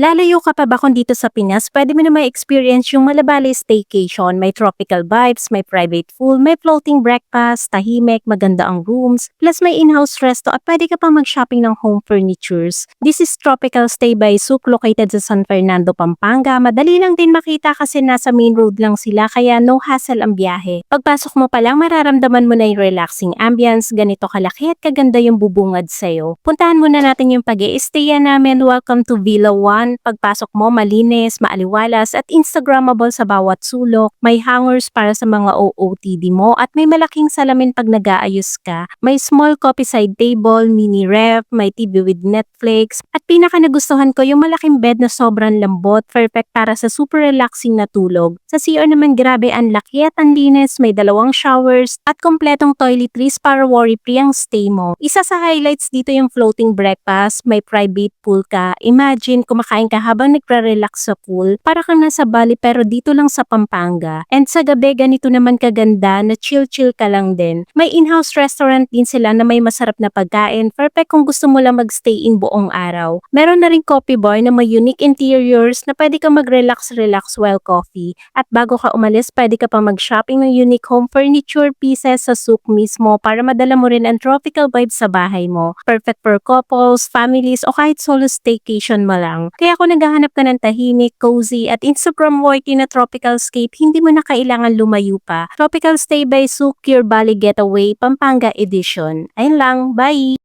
Lalayo ka pa ba kung dito sa Pinas, pwede mo na may experience yung Malabali Staycation. May tropical vibes, may private pool, may floating breakfast, tahimik, maganda ang rooms, plus may in-house resto at pwede ka pa mag-shopping ng home furnitures. This is Tropical Stay by Souk located sa San Fernando, Pampanga. Madali lang din makita kasi nasa main road lang sila kaya no hassle ang biyahe. Pagpasok mo pa lang mararamdaman mo na yung relaxing ambience, ganito kalaki at kaganda yung bubungad sa'yo. Puntahan muna natin yung pag stay namin. Welcome to Villa 1. Pagpasok mo malinis, maaliwalas at Instagrammable sa bawat sulok. May hangers para sa mga OOTD mo at may malaking salamin pag nag-aayos ka. May small coffee side table, mini ref, may TV with Netflix. At pinaka nagustuhan ko yung malaking bed na sobrang lambot, perfect para sa super relaxing na tulog. Sa CR naman grabe ang laki at ang linis, may dalawang showers at kompletong toiletries para worry-free ang stay mo. Isa sa highlights dito yung floating breakfast, may private pool ka. Imagine kumakain ka habang nagre-relax sa pool, para kang nasa Bali pero dito lang sa Pampanga. And sa gabi ganito naman kaganda na chill-chill ka lang din. May in-house restaurant din sila na may masarap na pagkain, perfect kung gusto mo lang magstay in buong araw. Meron na rin coffee bar na may unique interiors na pwede ka mag-relax-relax while coffee. At bago ka umalis, pwede ka pa mag-shopping ng unique home furniture pieces sa souk mismo para madala mo rin ang tropical vibe sa bahay mo. Perfect for couples, families, o kahit solo staycation mo lang. Kaya kung naghahanap ka ng tahimik, cozy, at Instagram-worthy na tropical scape, hindi mo na kailangan lumayo pa. Tropical Stay by Your Bali Getaway, Pampanga Edition. Ayun lang, bye!